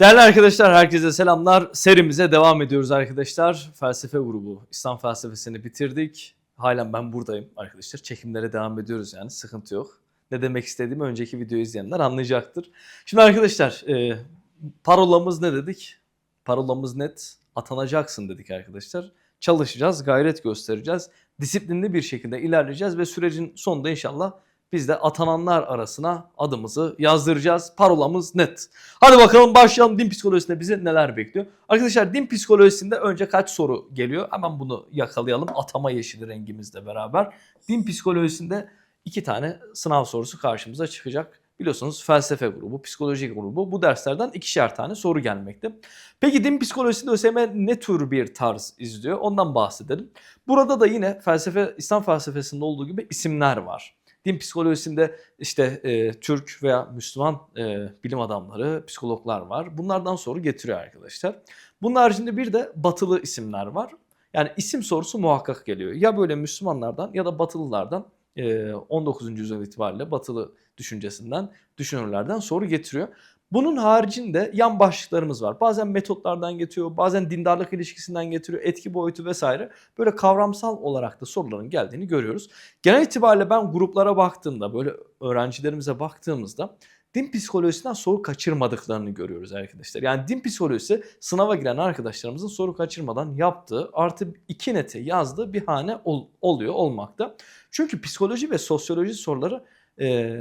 Değerli arkadaşlar herkese selamlar. Serimize devam ediyoruz arkadaşlar. Felsefe grubu İslam felsefesini bitirdik. Halen ben buradayım arkadaşlar. Çekimlere devam ediyoruz yani sıkıntı yok. Ne demek istediğimi önceki videoyu izleyenler anlayacaktır. Şimdi arkadaşlar e, parolamız ne dedik? Parolamız net. Atanacaksın dedik arkadaşlar. Çalışacağız, gayret göstereceğiz. Disiplinli bir şekilde ilerleyeceğiz ve sürecin sonunda inşallah biz de atananlar arasına adımızı yazdıracağız. Parolamız net. Hadi bakalım başlayalım din psikolojisinde bizi neler bekliyor. Arkadaşlar din psikolojisinde önce kaç soru geliyor? Hemen bunu yakalayalım. Atama yeşili rengimizle beraber. Din psikolojisinde iki tane sınav sorusu karşımıza çıkacak. Biliyorsunuz felsefe grubu, psikoloji grubu bu derslerden ikişer tane soru gelmekte. Peki din psikolojisinde ÖSYM ne tür bir tarz izliyor? Ondan bahsedelim. Burada da yine felsefe, İslam felsefesinde olduğu gibi isimler var. Din psikolojisinde işte e, Türk veya Müslüman e, bilim adamları, psikologlar var. Bunlardan soru getiriyor arkadaşlar. Bunun haricinde bir de batılı isimler var. Yani isim sorusu muhakkak geliyor. Ya böyle Müslümanlardan ya da batılılardan e, 19. yüzyıl itibariyle batılı düşüncesinden, düşünürlerden soru getiriyor. Bunun haricinde yan başlıklarımız var. Bazen metotlardan getiriyor, bazen dindarlık ilişkisinden getiriyor, etki boyutu vesaire. Böyle kavramsal olarak da soruların geldiğini görüyoruz. Genel itibariyle ben gruplara baktığımda, böyle öğrencilerimize baktığımızda din psikolojisinden soru kaçırmadıklarını görüyoruz arkadaşlar. Yani din psikolojisi sınava giren arkadaşlarımızın soru kaçırmadan yaptığı artı iki nete yazdığı bir hane ol- oluyor olmakta. Çünkü psikoloji ve sosyoloji soruları e,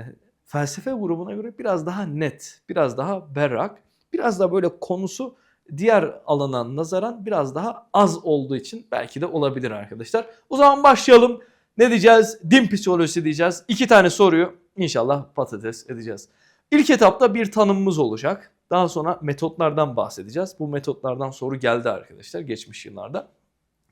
felsefe grubuna göre biraz daha net, biraz daha berrak, biraz da böyle konusu diğer alana nazaran biraz daha az olduğu için belki de olabilir arkadaşlar. O zaman başlayalım. Ne diyeceğiz? Din psikolojisi diyeceğiz. İki tane soruyu inşallah patates edeceğiz. İlk etapta bir tanımımız olacak. Daha sonra metotlardan bahsedeceğiz. Bu metotlardan soru geldi arkadaşlar geçmiş yıllarda.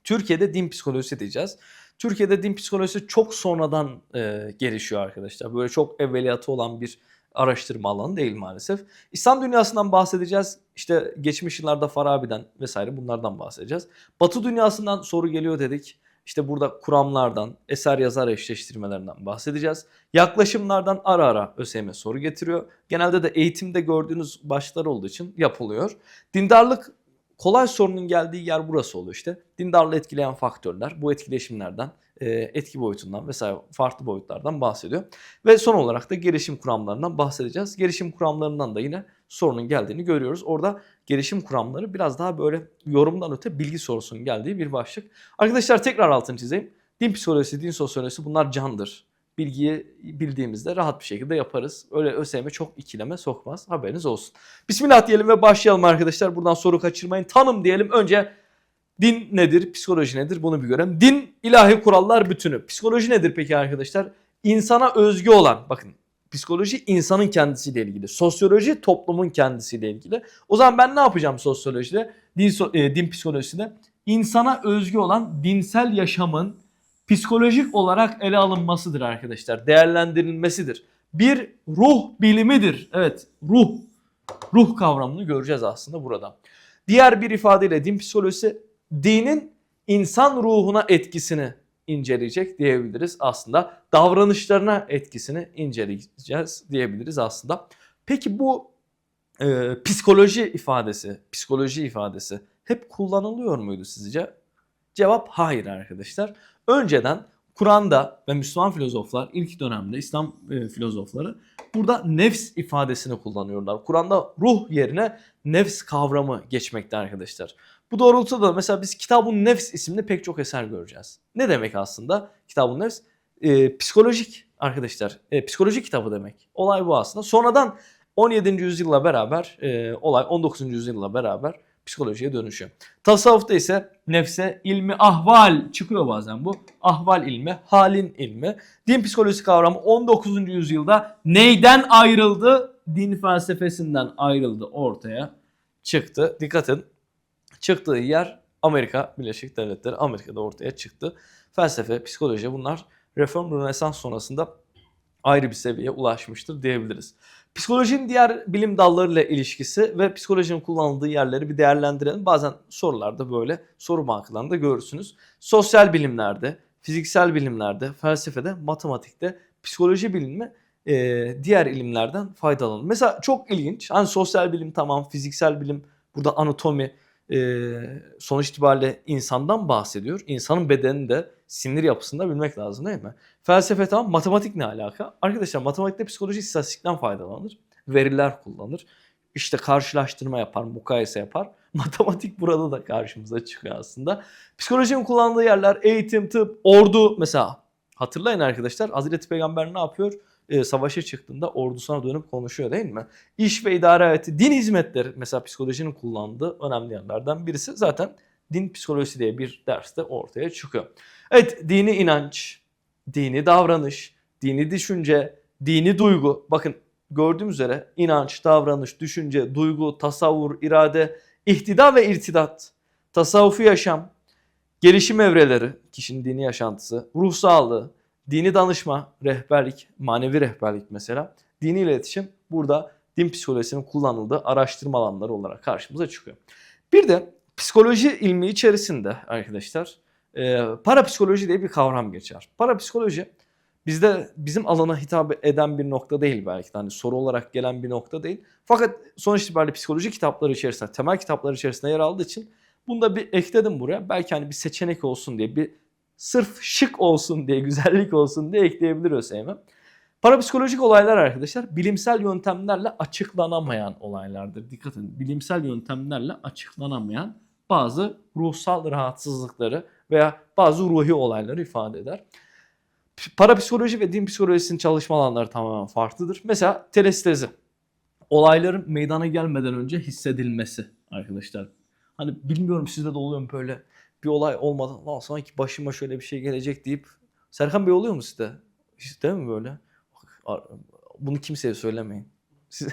Türkiye'de din psikolojisi diyeceğiz. Türkiye'de din psikolojisi çok sonradan e, gelişiyor arkadaşlar. Böyle çok evveliyatı olan bir araştırma alanı değil maalesef. İslam dünyasından bahsedeceğiz. İşte geçmiş yıllarda Farabi'den vesaire bunlardan bahsedeceğiz. Batı dünyasından soru geliyor dedik. İşte burada kuramlardan, eser yazar eşleştirmelerinden bahsedeceğiz. Yaklaşımlardan ara ara ÖSYM soru getiriyor. Genelde de eğitimde gördüğünüz başlar olduğu için yapılıyor. Dindarlık kolay sorunun geldiği yer burası oluyor işte. Dindarlığı etkileyen faktörler, bu etkileşimlerden, e, etki boyutundan vesaire farklı boyutlardan bahsediyor. Ve son olarak da gelişim kuramlarından bahsedeceğiz. Gelişim kuramlarından da yine sorunun geldiğini görüyoruz. Orada gelişim kuramları biraz daha böyle yorumdan öte bilgi sorusunun geldiği bir başlık. Arkadaşlar tekrar altını çizeyim. Din psikolojisi, din sosyolojisi bunlar candır. Bilgiyi bildiğimizde rahat bir şekilde yaparız. Öyle ÖSYM çok ikileme sokmaz. Haberiniz olsun. Bismillah diyelim ve başlayalım arkadaşlar. Buradan soru kaçırmayın. Tanım diyelim. Önce din nedir, psikoloji nedir bunu bir görelim. Din ilahi kurallar bütünü. Psikoloji nedir peki arkadaşlar? İnsana özgü olan, bakın psikoloji insanın kendisiyle ilgili. Sosyoloji toplumun kendisiyle ilgili. O zaman ben ne yapacağım sosyolojide? Din, e, din psikolojisinde. İnsana özgü olan dinsel yaşamın psikolojik olarak ele alınmasıdır arkadaşlar. Değerlendirilmesidir. Bir ruh bilimidir. Evet ruh. Ruh kavramını göreceğiz aslında burada. Diğer bir ifadeyle din psikolojisi dinin insan ruhuna etkisini inceleyecek diyebiliriz aslında. Davranışlarına etkisini inceleyeceğiz diyebiliriz aslında. Peki bu e, psikoloji ifadesi, psikoloji ifadesi hep kullanılıyor muydu sizce? Cevap hayır arkadaşlar. Önceden Kur'an'da ve Müslüman filozoflar ilk dönemde İslam e, filozofları burada nefs ifadesini kullanıyorlar. Kur'an'da ruh yerine nefs kavramı geçmekte arkadaşlar. Bu doğrultuda da mesela biz Kitabun Nefs isimli pek çok eser göreceğiz. Ne demek aslında Kitabun Nefs? Ee, psikolojik arkadaşlar. E, psikoloji kitabı demek. Olay bu aslında. Sonradan 17. yüzyılla beraber e, olay 19. yüzyılla beraber psikolojiye dönüşüyor. Tasavvufta ise nefse ilmi ahval çıkıyor bazen bu. Ahval ilmi, halin ilmi. Din psikolojisi kavramı 19. yüzyılda neyden ayrıldı? Din felsefesinden ayrıldı ortaya çıktı. Dikkat edin. Çıktığı yer Amerika Birleşik Devletleri. Amerika'da ortaya çıktı. Felsefe, psikoloji bunlar reform rönesans sonrasında ayrı bir seviyeye ulaşmıştır diyebiliriz. Psikolojinin diğer bilim dallarıyla ilişkisi ve psikolojinin kullanıldığı yerleri bir değerlendirelim. Bazen sorularda böyle soru bankalarında görürsünüz. Sosyal bilimlerde, fiziksel bilimlerde, felsefede, matematikte psikoloji bilimi e, diğer ilimlerden faydalanır. Mesela çok ilginç. Hani sosyal bilim tamam, fiziksel bilim, burada anatomi e, sonuç itibariyle insandan bahsediyor. İnsanın bedenini de sinir yapısını da bilmek lazım değil mi? Felsefe tamam, matematik ne alaka? Arkadaşlar matematikte psikoloji istatistikten faydalanır. Veriler kullanır. İşte karşılaştırma yapar, mukayese yapar. Matematik burada da karşımıza çıkıyor aslında. Psikolojinin kullandığı yerler eğitim, tıp, ordu mesela. Hatırlayın arkadaşlar Hazreti Peygamber ne yapıyor? Ee, savaşa çıktığında ordusuna dönüp konuşuyor değil mi? İş ve idare hayatı, din hizmetleri mesela psikolojinin kullandığı önemli yerlerden birisi. Zaten din psikolojisi diye bir derste ortaya çıkıyor. Evet dini inanç, dini davranış, dini düşünce, dini duygu. Bakın gördüğümüz üzere inanç, davranış, düşünce, duygu, tasavvur, irade, ihtida ve irtidat, tasavvufi yaşam, gelişim evreleri, kişinin dini yaşantısı, ruh sağlığı, dini danışma, rehberlik, manevi rehberlik mesela, dini iletişim burada din psikolojisinin kullanıldığı araştırma alanları olarak karşımıza çıkıyor. Bir de psikoloji ilmi içerisinde arkadaşlar e, parapsikoloji diye bir kavram geçer. Parapsikoloji bizde bizim alana hitap eden bir nokta değil belki de hani soru olarak gelen bir nokta değil. Fakat sonuç itibariyle psikoloji kitapları içerisinde, temel kitaplar içerisinde yer aldığı için bunu da bir ekledim buraya. Belki hani bir seçenek olsun diye, bir sırf şık olsun diye, güzellik olsun diye ekleyebilir ÖSYM. Parapsikolojik olaylar arkadaşlar bilimsel yöntemlerle açıklanamayan olaylardır. Dikkat edin. Bilimsel yöntemlerle açıklanamayan bazı ruhsal rahatsızlıkları veya bazı ruhi olayları ifade eder. Parapsikoloji ve din psikolojisinin çalışma alanları tamamen farklıdır. Mesela telestezi. Olayların meydana gelmeden önce hissedilmesi arkadaşlar. Hani bilmiyorum sizde de oluyor mu böyle bir olay olmadan lan sanki başıma şöyle bir şey gelecek deyip Serkan Bey oluyor mu sizde? Hiç mi böyle? Bunu kimseye söylemeyin.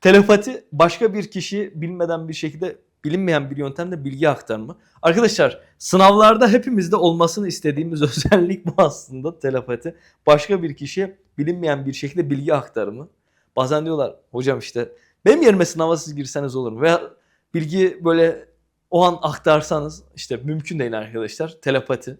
Telepati başka bir kişi bilmeden bir şekilde bilinmeyen bir yöntemle bilgi aktarma. Arkadaşlar sınavlarda hepimizde olmasını istediğimiz özellik bu aslında telepati. Başka bir kişiye bilinmeyen bir şekilde bilgi aktarımı. Bazen diyorlar hocam işte benim yerime sınava siz girseniz olur mu? Veya bilgi böyle o an aktarsanız işte mümkün değil arkadaşlar telepati.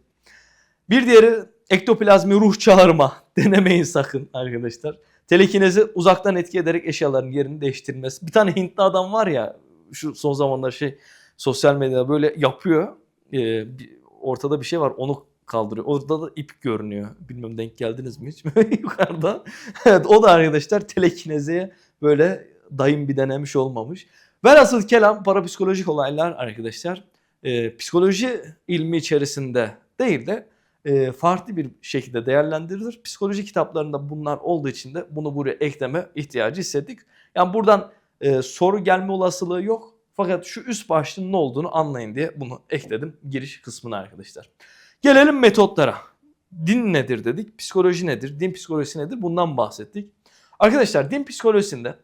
Bir diğeri ektoplazmi ruh çağırma. Denemeyin sakın arkadaşlar. Telekinezi uzaktan etki ederek eşyaların yerini değiştirmesi. Bir tane Hintli adam var ya şu son zamanlar şey sosyal medyada böyle yapıyor. Bir, ortada bir şey var onu kaldırıyor. Orada da ip görünüyor. Bilmem denk geldiniz mi hiç yukarıda. evet o da arkadaşlar telekineziye böyle dayım bir denemiş olmamış. Velhasıl kelam parapsikolojik olaylar arkadaşlar e, psikoloji ilmi içerisinde değil de e, farklı bir şekilde değerlendirilir. Psikoloji kitaplarında bunlar olduğu için de bunu buraya ekleme ihtiyacı hissettik. Yani buradan e, soru gelme olasılığı yok. Fakat şu üst başlığın ne olduğunu anlayın diye bunu ekledim giriş kısmına arkadaşlar. Gelelim metotlara. Din nedir dedik, psikoloji nedir, din psikolojisi nedir bundan bahsettik. Arkadaşlar din psikolojisinde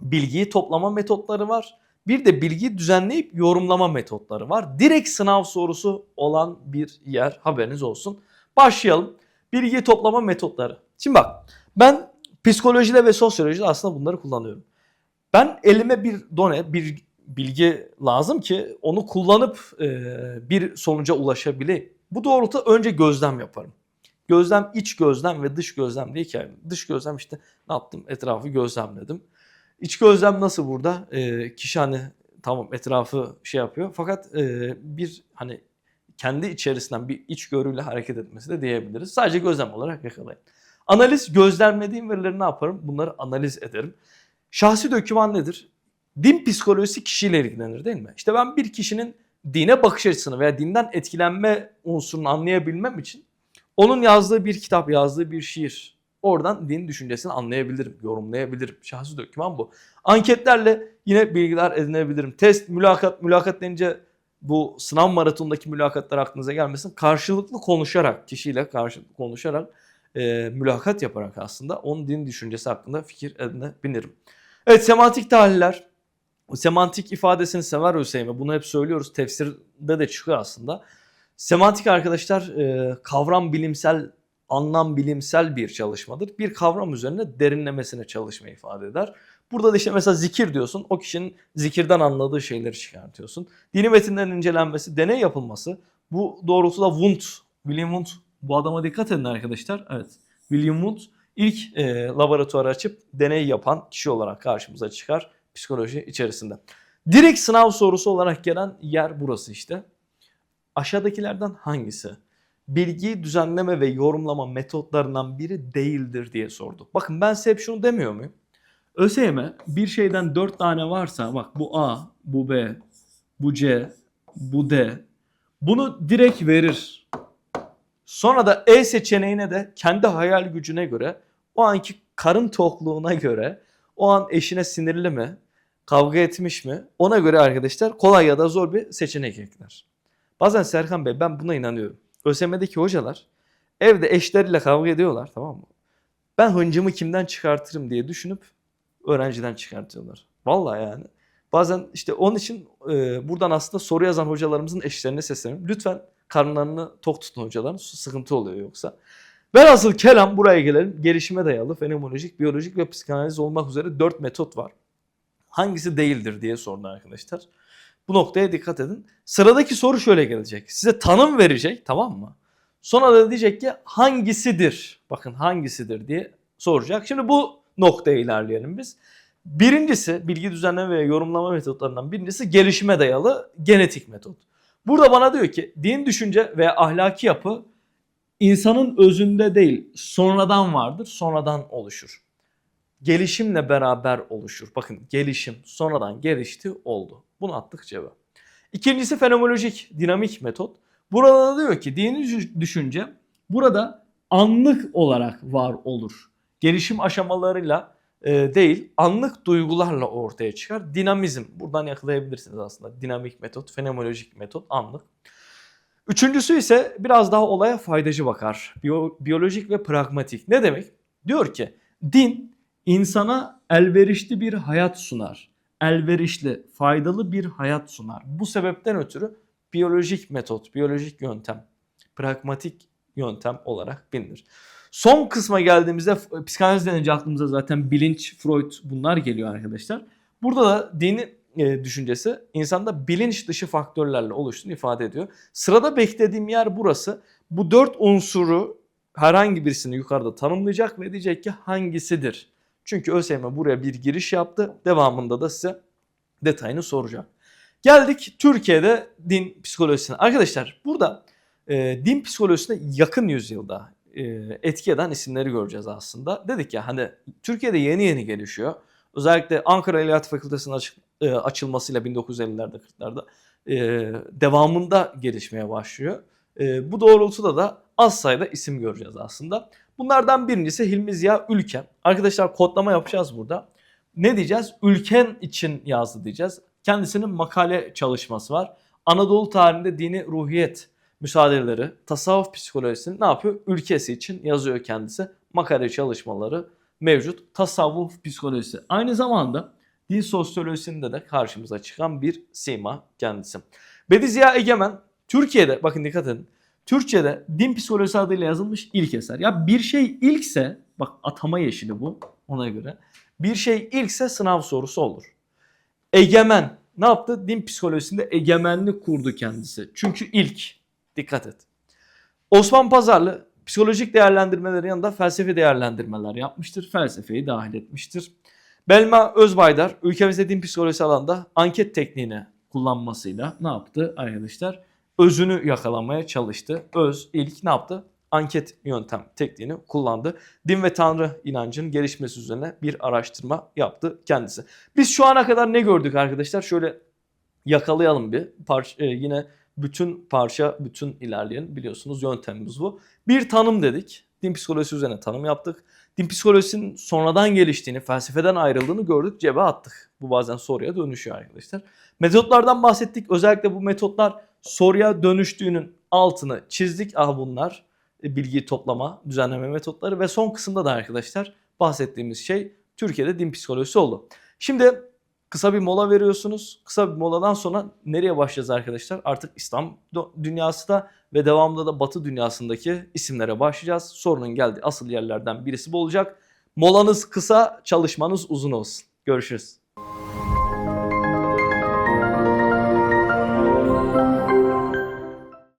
bilgiyi toplama metotları var. Bir de bilgiyi düzenleyip yorumlama metotları var. Direkt sınav sorusu olan bir yer haberiniz olsun. Başlayalım. Bilgi toplama metotları. Şimdi bak ben psikolojide ve sosyolojide aslında bunları kullanıyorum. Ben elime bir done, bir bilgi lazım ki onu kullanıp e, bir sonuca ulaşabileyim. Bu doğrultuda önce gözlem yaparım. Gözlem, iç gözlem ve dış gözlem diye ki dış gözlem işte ne yaptım etrafı gözlemledim. İç gözlem nasıl burada? E, kişi hani tamam etrafı şey yapıyor fakat e, bir hani kendi içerisinden bir iç görüyle hareket etmesi de diyebiliriz. Sadece gözlem olarak yakalayın. Analiz gözlemlediğim verileri ne yaparım? Bunları analiz ederim. Şahsi döküman nedir? Din psikolojisi kişiyle ilgilenir değil mi? İşte ben bir kişinin dine bakış açısını veya dinden etkilenme unsurunu anlayabilmem için onun yazdığı bir kitap, yazdığı bir şiir, oradan din düşüncesini anlayabilirim, yorumlayabilirim. Şahsi döküman bu. Anketlerle yine bilgiler edinebilirim. Test, mülakat, mülakat denince bu sınav maratonundaki mülakatlar aklınıza gelmesin. Karşılıklı konuşarak, kişiyle karşılıklı konuşarak, e, mülakat yaparak aslında onun din düşüncesi hakkında fikir edinebilirim. Evet semantik tahliller. Semantik ifadesini sever Hüseyin bunu hep söylüyoruz. Tefsirde de çıkıyor aslında. Semantik arkadaşlar e, kavram bilimsel, anlam bilimsel bir çalışmadır. Bir kavram üzerine derinlemesine çalışma ifade eder. Burada da işte mesela zikir diyorsun. O kişinin zikirden anladığı şeyleri çıkartıyorsun. Dini metinlerin incelenmesi, deney yapılması. Bu doğrultuda Wundt, William Wundt bu adama dikkat edin arkadaşlar. Evet. William Wundt ilk e, laboratuvarı açıp deney yapan kişi olarak karşımıza çıkar psikoloji içerisinde. Direkt sınav sorusu olarak gelen yer burası işte. Aşağıdakilerden hangisi bilgiyi düzenleme ve yorumlama metotlarından biri değildir diye sordu. Bakın ben size hep şunu demiyor muyum? ÖSYM bir şeyden 4 tane varsa bak bu A, bu B, bu C, bu D. Bunu direkt verir. Sonra da E seçeneğine de kendi hayal gücüne göre, o anki karın tokluğuna göre, o an eşine sinirli mi, kavga etmiş mi ona göre arkadaşlar kolay ya da zor bir seçenek ekler. Bazen Serkan Bey ben buna inanıyorum. ÖSYM'deki hocalar evde eşleriyle kavga ediyorlar tamam mı? Ben hıncımı kimden çıkartırım diye düşünüp öğrenciden çıkartıyorlar. Vallahi yani. Bazen işte onun için e, buradan aslında soru yazan hocalarımızın eşlerine sesleniyorum. Lütfen karnlarını tok tutun hocaların. Sıkıntı oluyor yoksa. Velhasıl kelam buraya gelelim. Gelişime dayalı fenomenolojik, biyolojik ve psikanaliz olmak üzere dört metot var. Hangisi değildir diye sordu arkadaşlar. Bu noktaya dikkat edin. Sıradaki soru şöyle gelecek. Size tanım verecek tamam mı? Sonra da diyecek ki hangisidir? Bakın hangisidir diye soracak. Şimdi bu noktaya ilerleyelim biz. Birincisi bilgi düzenleme ve yorumlama metotlarından birincisi gelişime dayalı genetik metot. Burada bana diyor ki din düşünce ve ahlaki yapı insanın özünde değil sonradan vardır sonradan oluşur. Gelişimle beraber oluşur. Bakın gelişim sonradan gelişti oldu. Bunu attık cevap. İkincisi fenomenolojik dinamik metot. Burada da diyor ki dini düşünce burada anlık olarak var olur. Gelişim aşamalarıyla e, değil anlık duygularla ortaya çıkar. Dinamizm buradan yakalayabilirsiniz aslında. Dinamik metot, fenomenolojik metot, anlık. Üçüncüsü ise biraz daha olaya faydacı bakar. Biyo, biyolojik ve pragmatik. Ne demek? Diyor ki din insana elverişli bir hayat sunar. Elverişli, faydalı bir hayat sunar. Bu sebepten ötürü biyolojik metot, biyolojik yöntem, pragmatik yöntem olarak bilinir. Son kısma geldiğimizde psikanaliz denince aklımıza zaten bilinç, Freud bunlar geliyor arkadaşlar. Burada da dini e, düşüncesi insanda bilinç dışı faktörlerle oluştuğunu ifade ediyor. Sırada beklediğim yer burası. Bu dört unsuru herhangi birisini yukarıda tanımlayacak ve diyecek ki hangisidir? Çünkü ÖSYM buraya bir giriş yaptı. Devamında da size detayını soracak. Geldik Türkiye'de din psikolojisine. Arkadaşlar burada e, din psikolojisine yakın yüzyılda e, etki eden isimleri göreceğiz aslında. Dedik ya hani Türkiye'de yeni yeni gelişiyor. Özellikle Ankara İlahiyat Fakültesi'nin açık, e, açılmasıyla 1950'lerde 40'larda e, devamında gelişmeye başlıyor. E, bu doğrultuda da az sayıda isim göreceğiz aslında. Bunlardan birincisi Hilmi Ziya Ülken. Arkadaşlar kodlama yapacağız burada. Ne diyeceğiz? Ülken için yazdı diyeceğiz. Kendisinin makale çalışması var. Anadolu tarihinde dini ruhiyet müsaadeleri, tasavvuf psikolojisini ne yapıyor? Ülkesi için yazıyor kendisi. Makale çalışmaları mevcut. Tasavvuf psikolojisi. Aynı zamanda din sosyolojisinde de karşımıza çıkan bir sima kendisi. Bediziya Egemen Türkiye'de bakın dikkat edin. Türkçe'de din psikolojisi adıyla yazılmış ilk eser. Ya bir şey ilkse bak atama yeşili bu ona göre. Bir şey ilkse sınav sorusu olur. Egemen ne yaptı? Din psikolojisinde egemenlik kurdu kendisi. Çünkü ilk. Dikkat et. Osman Pazarlı psikolojik değerlendirmelerin yanında felsefi değerlendirmeler yapmıştır. Felsefeyi dahil etmiştir. Belma Özbaydar ülkemizde din psikolojisi alanında anket tekniğini kullanmasıyla ne yaptı arkadaşlar? Özünü yakalamaya çalıştı. Öz ilk ne yaptı? Anket yöntem tekniğini kullandı. Din ve Tanrı inancının gelişmesi üzerine bir araştırma yaptı kendisi. Biz şu ana kadar ne gördük arkadaşlar? Şöyle yakalayalım bir. Parça, e, yine bütün parça, bütün ilerleyen biliyorsunuz yöntemimiz bu. Bir tanım dedik. Din psikolojisi üzerine tanım yaptık. Din psikolojisinin sonradan geliştiğini, felsefeden ayrıldığını gördük, cebe attık. Bu bazen soruya dönüşüyor arkadaşlar. Metotlardan bahsettik. Özellikle bu metotlar soruya dönüştüğünün altını çizdik. Ah bunlar e, bilgi toplama, düzenleme metotları ve son kısımda da arkadaşlar bahsettiğimiz şey Türkiye'de din psikolojisi oldu. Şimdi Kısa bir mola veriyorsunuz. Kısa bir moladan sonra nereye başlayacağız arkadaşlar? Artık İslam dünyası da ve devamında da Batı dünyasındaki isimlere başlayacağız. Sorunun geldiği asıl yerlerden birisi bu olacak. Molanız kısa, çalışmanız uzun olsun. Görüşürüz.